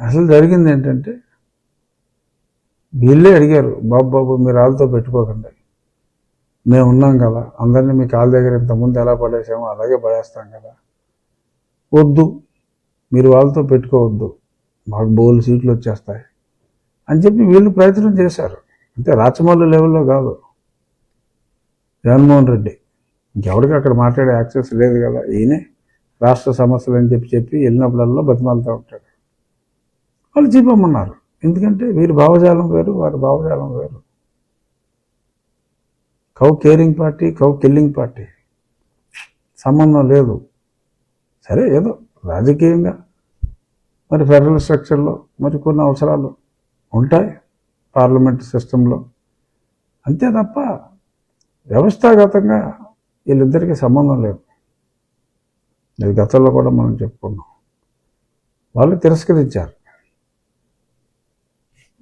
అసలు జరిగింది ఏంటంటే వీళ్ళే అడిగారు బాబు బాబు మీరు వాళ్ళతో పెట్టుకోకండి. మేము ఉన్నాం కదా అందరినీ మీ కాళ్ళ దగ్గర ఇంతకుముందు ఎలా పడేసామో అలాగే పడేస్తాం కదా. వద్దు మీరు వాళ్ళతో పెట్టుకోవద్దు మాకు బోల్ సీట్లు వచ్చేస్తాయి. అని చెప్పి వీళ్ళు ప్రయత్నం చేశారు. అంటే రాచమల్లు లెవెల్లో కాదు. జగన్మోహన్ రెడ్డి. ఇంకెవరికి అక్కడ మాట్లాడే యాక్సెస్ లేదు కదా ఈయనే రాష్ట్ర సమస్యలు అని చెప్పి చెప్పి వెళ్ళినప్పుడల్లా బతిమాలుతూ ఉంటాడు. వాళ్ళు చెప్పమన్నారు ఎందుకంటే వీరి భావజాలం వేరు వారి భావజాలం వేరు. Cow caring party cow killing party. సంబంధం లేదు. సరే ఏదో రాజకీయంగా. మరి ఫెడరల్ స్ట్రక్చర్లో మరి కొన్ని అవసరాలు ఉంటాయి పార్లమెంట్ సిస్టంలో. అంతే తప్ప వ్యవస్థాగతంగా వీళ్ళిద్దరికీ సంబంధం లేదు. ఇది గతంలో కూడా మనం చెప్పుకున్నాం. వాళ్ళు తిరస్కరించారు.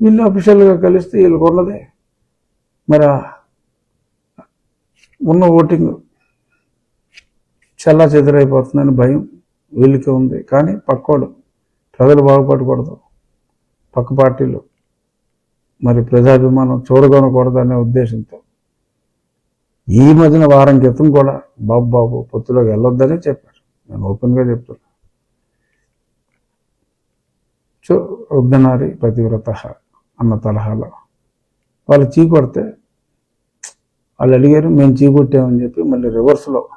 వీళ్ళు అఫీషియల్గా కలిస్తే వీళ్ళకి ఉన్నదే మరి ఉన్న ఓటింగ్ చల్లా చెదరైపోతుందని భయం వీళ్ళకి ఉంది. కానీ పక్కోడు ప్రజలు బాగుపడకూడదు. పక్క పార్టీలు మరి ప్రజాభిమానం చూడగొనకూడదు అనే ఉద్దేశంతో. ఈ మధ్యన వారం క్రితం కూడా బాబు బాబు పొత్తులోకి వెళ్ళొద్దని చెప్పారు. నేను ఓపెన్గా చెప్తున్నా. సో వద్దనారి పతివ్రత అన్న తరహాలో. వాళ్ళు చీకొడితే వాళ్ళు అడిగారు మేము చీకొట్టామని చెప్పి మళ్ళీ రివర్స్లో.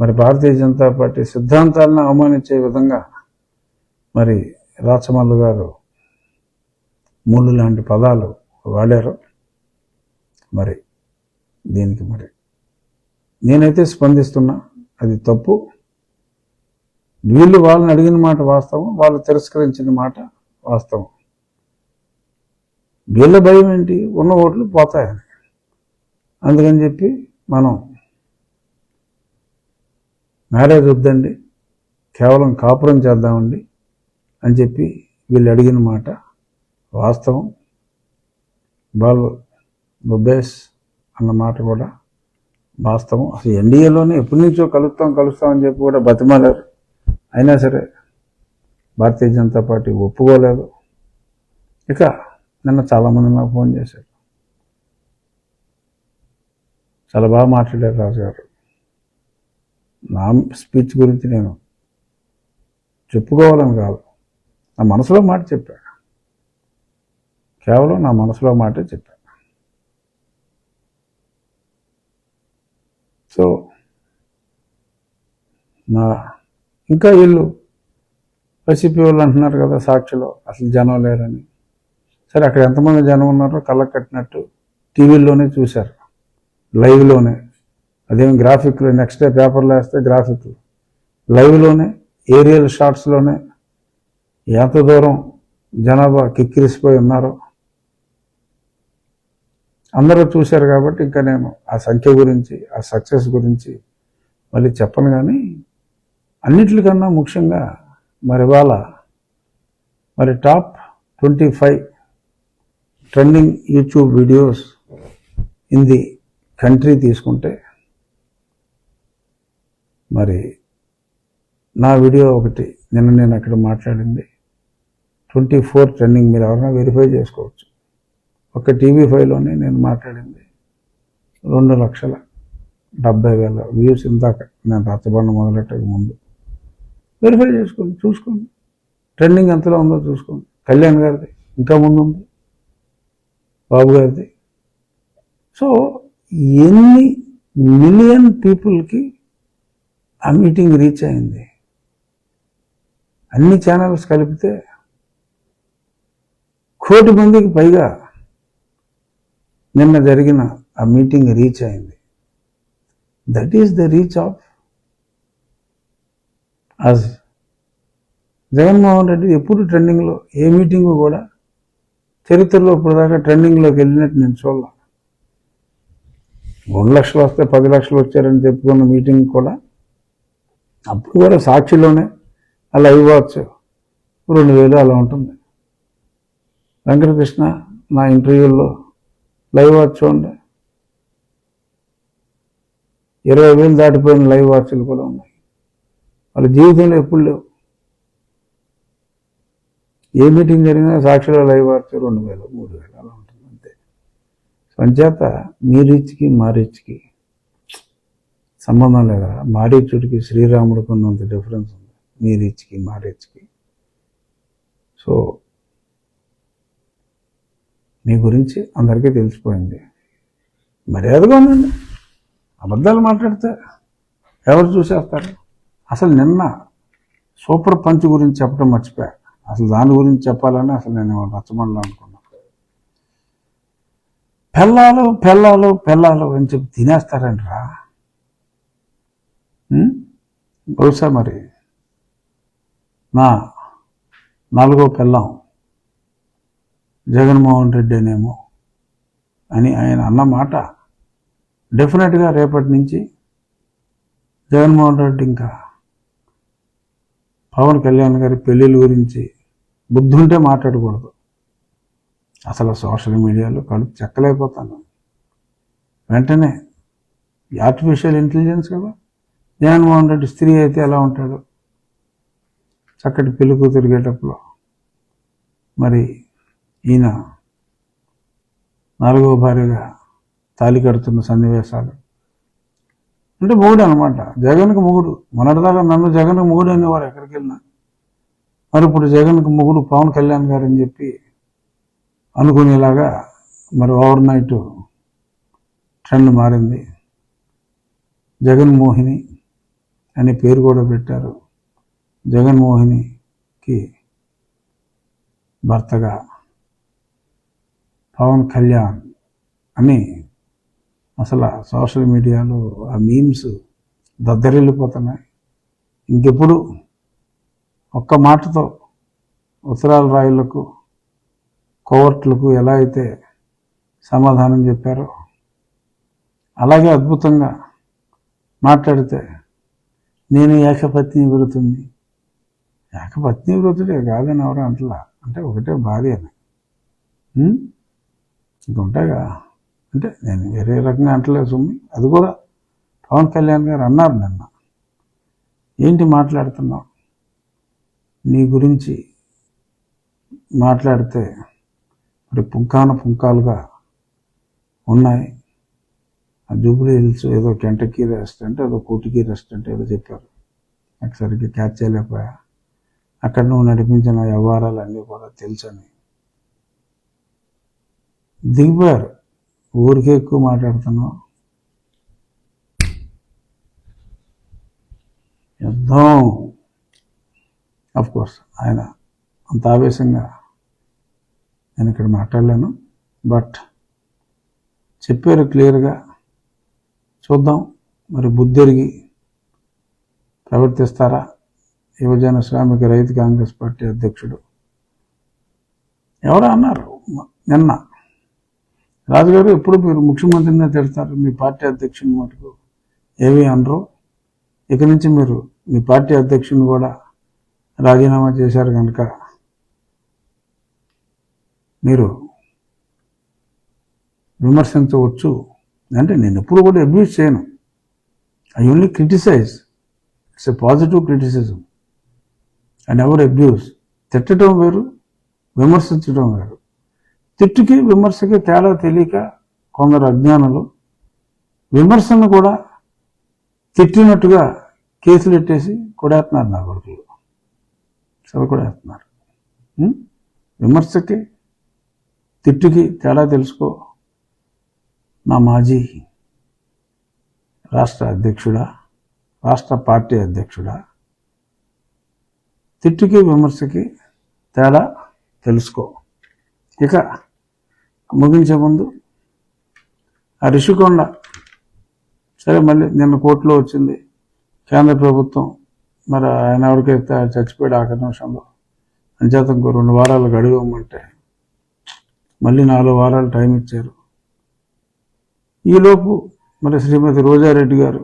మరి భారతీయ జనతా పార్టీ సిద్ధాంతాలను అవమానించే విధంగా మరి రాచమల్లు గారు ముళ్ళు లాంటి పదాలు వాడారు. మరి దీనికి మరి నేనైతే స్పందిస్తున్నా అది తప్పు. వీళ్ళు వాళ్ళని అడిగిన మాట వాస్తవం వాళ్ళు తిరస్కరించిన మాట వాస్తవం. వీళ్ళ భయం ఏంటి? ఉన్న ఓట్లు పోతాయని అందుకని చెప్పి మనం మ్యారేజ్ వద్దండి కేవలం కాపురం చేద్దామండి అని చెప్పి వీళ్ళు అడిగిన మాట వాస్తవం. బాల్ బొబ్బేస్ అన్న మాట కూడా వాస్తవం. అసలు ఎన్డీఏలోనే ఎప్పటి నుంచో కలుస్తాం కలుస్తామని చెప్పి కూడా బతిమాలారు. అయినా సరే భారతీయ జనతా పార్టీ ఒప్పుకోలేదు. ఇక నిన్న చాలామంది నాకు ఫోన్ చేశారు. చాలా బాగా మాట్లాడారు రాజు గారు నా స్పీచ్ గురించి నేను చెప్పుకోవాలని కాదు. నా మనసులో మాట చెప్పా. కేవలం నా మనసులో మాటే చెప్పా. సో నా ఇంకా వీళ్ళు వైసీపీ వాళ్ళు అంటున్నారు కదా సాక్షిలో అసలు జనం లేరని. సరే అక్కడ ఎంతమంది జనం ఉన్నారో కళ్ళకు కట్టినట్టు టీవీల్లోనే చూశారు. లైవ్లోనే. అదేమి గ్రాఫిక్లు నెక్స్ట్ డే పేపర్లో వేస్తే గ్రాఫిక్లు. లైవ్లోనే ఏరియల్ షాట్స్లోనే. ఎంత దూరం జనాభా కిక్కిరిసిపోయి ఉన్నారో. అందరూ చూశారు కాబట్టి ఇంకా నేను ఆ సంఖ్య గురించి ఆ సక్సెస్ గురించి మళ్ళీ చెప్పను కానీ అన్నిటికన్నా ముఖ్యంగా మరి ఇవాళ మరి top twenty five trending YouTube videos in the country తీసుకుంటే మరి నా వీడియో ఒకటి నిన్న నేను అక్కడ మాట్లాడింది. ట్వంటీ ఫోర్ ట్రెండింగ్ మీరు ఎవరైనా వెరిఫై చేసుకోవచ్చు. ఒక టీవీ ఫైవ్లోనే నేను మాట్లాడింది. రెండు లక్షల డెబ్బై వేల వ్యూస్ ఇందాక నేను రచ్చబండ మొదలెట్టక ముందు. వెరిఫై చేసుకోండి చూసుకోండి. ట్రెండింగ్ ఎంతలో ఉందో చూసుకోండి. కళ్యాణ్ గారిది ఇంకా ముందు ఉంది బాబు గారిది. సో ఎన్ని మిలియన్ పీపుల్కి ఆ మీటింగ్ రీచ్ అయింది? అన్ని ఛానల్స్ కలిపితే కోటి మందికి పైగా నిన్న జరిగిన ఆ మీటింగ్ రీచ్ అయింది. That is the reach of అజ్ జగన్మోహన్ రెడ్డి ఎప్పుడు ట్రెండింగ్లో ఏ మీటింగ్ కూడా చరిత్రలో ఇప్పుడు దాకా ట్రెండింగ్లోకి వెళ్ళినట్టు నేను చూడాల. రెండు లక్షలు వస్తే పది లక్షలు వచ్చారని చెప్పుకున్న మీటింగ్ కూడా అప్పుడు కూడా సాక్షిలోనే అలా ఇవ్వచ్చు. రెండు వేలు అలా ఉంటుంది. వెంకటకృష్ణ నా ఇంటర్వ్యూల్లో లైవ్ వాచ్ చూడండి. ఇరవై వేలు దాటిపోయిన లైవ్ వాచ్లు కూడా ఉన్నాయి. వాళ్ళ జీవితంలో ఎప్పుడు లేవు. ఏ మీటింగ్ జరిగినా సాక్షిలో లైవ్ వార్త రెండు వేలు మూడు వేలు అలా ఉంటుంది అంతే. సంచేత అంచేత మీ రీచ్కి మా రీచ్కి సంబంధం లేదా మారీచుడికి శ్రీరాముడికి ఉన్నంత డిఫరెన్స్ ఉంది. మీ రీచ్కి మా రీచ్కి సో మీ గురించి అందరికీ తెలిసిపోయింది. మర్యాదగా ఉండండి. అబద్ధాలు మాట్లాడితే ఎవరు చూసేస్తారు? అసలు నిన్న సూపర్ పంచ్ గురించి చెప్పడం మర్చిపోయా? అసలు దాని గురించి చెప్పాలని అసలు నేను రచ్చబండలో అనుకున్నాను పెళ్ళాలు పెళ్ళాలు పెళ్ళాలు అని చెప్పి తినేస్తారండి రా బహుశా మరి నా నాలుగో పెళ్ళాం జగన్మోహన్ రెడ్డి అనేమో అని ఆయన అన్న మాట డెఫినెట్గా రేపటి నుంచి జగన్మోహన్ రెడ్డి ఇంకా పవన్ కళ్యాణ్ గారి పెళ్ళిళ్ళ గురించి బుద్ధి ఉంటే మాట్లాడకూడదు. అసలు సోషల్ మీడియాలో కడుపు చెక్కలేకపోతాను. వెంటనే ఆర్టిఫిషియల్ ఇంటెలిజెన్స్ కదా? జగన్మోహన్ రెడ్డి స్త్రీ అయితే ఎలా ఉంటాడు? చక్కటి పెళ్ళి కూతురు గేటప్లో మరి ఈయన నాలుగో భార్యగా తాలి కడుతున్న సన్నివేశాలు. అంటే మూడు అనమాట జగన్కి మూడు. మొన్నటిదాకా నన్ను జగన్కి మూడు అనేవారు ఎక్కడికి వెళ్ళినా మరి ఇప్పుడు జగన్కి మొగుడు పవన్ కళ్యాణ్ గారు అని చెప్పి అనుకునేలాగా మరి ఓవర్ నైట్ ట్రెండ్ మారింది. జగన్మోహిని అనే పేరు కూడా పెట్టారు. జగన్మోహినికి భర్తగా పవన్ కళ్యాణ్ అని అసలు సోషల్ మీడియాలో ఆ మీమ్స్ దద్దరిల్లిపోతున్నాయి. ఇంకెప్పుడు ఒక్క మాటతో ఉత్తరాల రాయులకు కోవర్ట్లకు ఎలా అయితే సమాధానం చెప్పారో అలాగే అద్భుతంగా మాట్లాడితే నేను ఏకపత్ని వృతుని ఏకపత్ని వృతుడే కాదని ఎవరు అంటలా? అంటే ఒకటే భార్య అని. ఇంకుంటాగా అంటే నేను వేరే రకంగా అంటలేదు సుమ్మి. అది కూడా పవన్ కళ్యాణ్ గారు అన్నారు నిన్న. ఏంటి మాట్లాడుతున్నావు? నీ గురించి మాట్లాడితే మరి పుంకాన పుంకాలుగా ఉన్నాయి. ఆ జూబ్లీ హిల్స్ ఏదో కెంటకీ రెస్టారెంట్ ఏదో కోటికి రెస్టారెంట్ ఏదో చెప్పారు. నాకు సరిగ్గా క్యాచ్ చేయలేకపోయా. అక్కడ నువ్వు నడిపించిన వ్యవహారాలు అన్నీ కూడా తెలుసని. దిగిపోయారు. ఊరికే ఎక్కువ మాట్లాడుతున్నావు. యుద్ధం. కోర్స్ ఆయన అంత ఆవేశంగా నేను ఇక్కడ మాట్లాడలేను. బట్ చెప్పారు క్లియర్గా. చూద్దాం మరి బుద్ధిరిగి ప్రవర్తిస్తారా? యువజన శ్రామిక రైతు కాంగ్రెస్ పార్టీ అధ్యక్షుడు. ఎవరో అన్నారు నిన్న. రాజుగారు ఎప్పుడు మీరు ముఖ్యమంత్రినే తిడతారు? మీ పార్టీ అధ్యక్షుని మటుకు ఏమీ అనరు. ఇక నుంచి మీరు మీ పార్టీ అధ్యక్షుని కూడా రాజీనామా చేశారు కనుక. మీరు విమర్శించవచ్చు. అంటే నేను ఎప్పుడు కూడా అబ్యూజ్ చేయను. I only criticise. It's a positive criticism. And ever abuse తిట్టడం వేరు విమర్శించడం వేరు. తిట్టుకి విమర్శకి తేడా తెలియక కొందరు అజ్ఞానులు విమర్శను కూడా తిట్టినట్టుగా కేసులు ఎట్టేసి కొడేస్తున్నారు నా కొడుకులు. సరే కొడేస్తున్నారు విమర్శకి తిట్టుకి తేడా తెలుసుకో. నా మాజీ రాష్ట్ర అధ్యక్షుడా రాష్ట్ర పార్టీ అధ్యక్షుడా. తిట్టుకి విమర్శకి తేడా తెలుసుకో. ఇక ముగించే ముందు ఆ రిషికొండ. సరే మళ్ళీ నిన్న కోర్టులో వచ్చింది కేంద్ర ప్రభుత్వం. మరి ఆయన ఎవరికైతే చచ్చిపోయాడు ఆఖరి నిమిషంలో. అంచేత ఇంకో రెండు వారాలు గడువమంటే మళ్ళీ నాలుగు వారాలు టైం ఇచ్చారు. ఈలోపు మరి శ్రీమతి రోజారెడ్డి గారు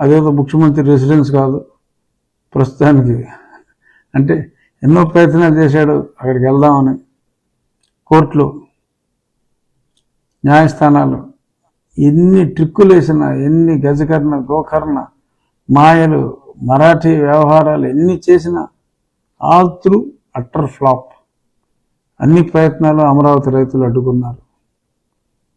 అదేదో ముఖ్యమంత్రి రెసిడెన్స్ కాదు ప్రస్తుతానికి అంటే ఎన్నో ప్రయత్నాలు చేశాడు అక్కడికి వెళ్దామని కోర్టులు న్యాయస్థానాలు ఎన్ని ట్రిక్కులు వేసినా ఎన్ని గజకర్ణ గోకర్ణ మాయలు మరాఠీ వ్యవహారాలు ఎన్ని చేసినా ఆల్ త్రూ అట్టర్ ఫ్లాప్. అన్ని ప్రయత్నాలు అమరావతి రైతులు అడ్డుకున్నారు.